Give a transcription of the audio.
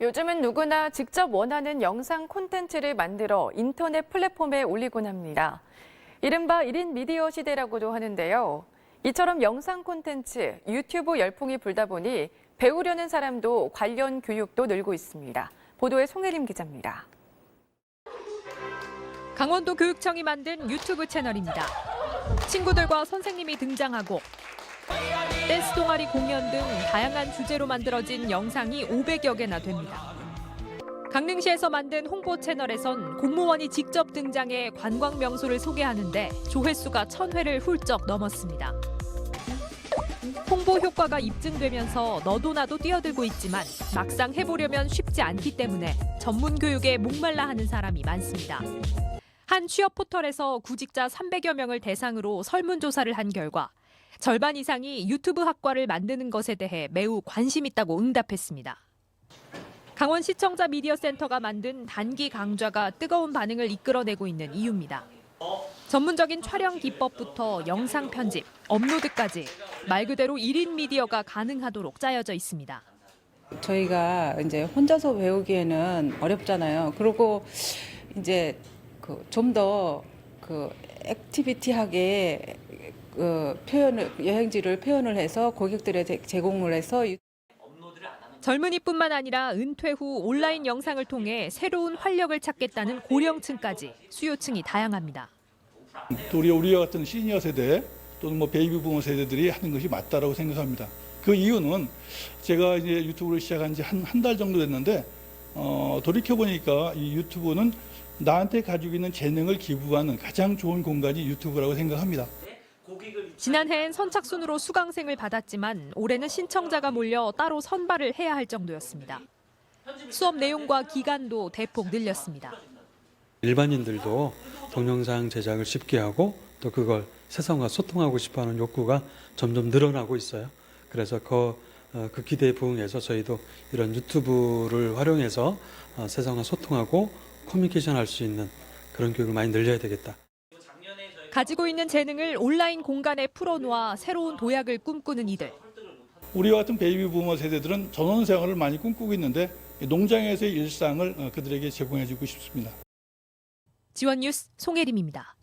요즘은 누구나 직접 원하는 영상 콘텐츠를 만들어 인터넷 플랫폼에 올리곤 합니다. 이른바 1인 미디어 시대라고도 하는데요. 이처럼 영상 콘텐츠, 유튜브 열풍이 불다 보니 배우려는 사람도 관련 교육도 늘고 있습니다. 보도에 송혜림 기자입니다. 강원도 교육청이 만든 유튜브 채널입니다. 친구들과 선생님이 등장하고 댄스 동아리 공연 등 다양한 주제로 만들어진 영상이 500여 개나 됩니다. 강릉시에서 만든 홍보 채널에선 공무원이 직접 등장해 관광 명소를 소개하는데 조회수가 1000회를 훌쩍 넘었습니다. 홍보 효과가 입증되면서 너도 나도 뛰어들고 있지만 막상 해보려면 쉽지 않기 때문에 전문 교육에 목말라 하는 사람이 많습니다. 한 취업 포털에서 구직자 300여 명을 대상으로 설문조사를 한 결과 절반 이상이 유튜브 학과를 만드는 것에 대해 매우 관심 있다고 응답했습니다. 강원시청자 미디어센터가 만든 단기 강좌가 뜨거운 반응을 이끌어내고 있는 이유입니다. 전문적인 촬영 기법부터 영상 편집, 업로드까지 말 그대로 1인 미디어가 가능하도록 짜여져 있습니다. 저희가 이제 혼자서 배우기에는 어렵잖아요. 그리고 이제 그 좀더 그 액티비티하게 그 표현을 여행지를 표현을 해서 고객들에 제- 제공을 해서 젊은이뿐만 아니라 은퇴 후 온라인 영상을 통해 새로운 활력을 찾겠다는 고령층까지 수요층이 다양합니다. 또 우리 우리와 같은 시니어 세대 또는 뭐 베이비 부모 세대들이 하는 것이 맞다라고 생각합니다. 그 이유는 제가 이제 유튜브를 시작한 지 한 한 달 정도 됐는데 어, 돌이켜 보니까 이 유튜브는 나한테 가지고 있는 재능을 기부하는 가장 좋은 공간이 유튜브라고 생각합니다. 지난해엔 선착순으로 수강생을 받았지만 올해는 신청자가 몰려 따로 선발을 해야 할 정도였습니다. 수업 내용과 기간도 대폭 늘렸습니다. 일반인들도 동영상 제작을 쉽게 하고 또 그걸 세상과 소통하고 싶어하는 욕구가 점점 늘어나고 있어요. 그래서 그, 어, 그 기대에 부응해서 저희도 이런 유튜브를 활용해서 어, 세상과 소통하고 커뮤니케이션 할 수 있는 그런 교육을 많이 늘려야 되겠다. 가지고 있는 재능을 온라인 공간에 풀어놓아 새로운 도약을 꿈꾸는 이들. 우리와 같은 베이비 부모 세대들은 전원 생활을 많이 꿈꾸고 있는데 이 농장에서의 일상을 어, 그들에게 제공해주고 싶습니다. 지원 뉴스 송혜림입니다.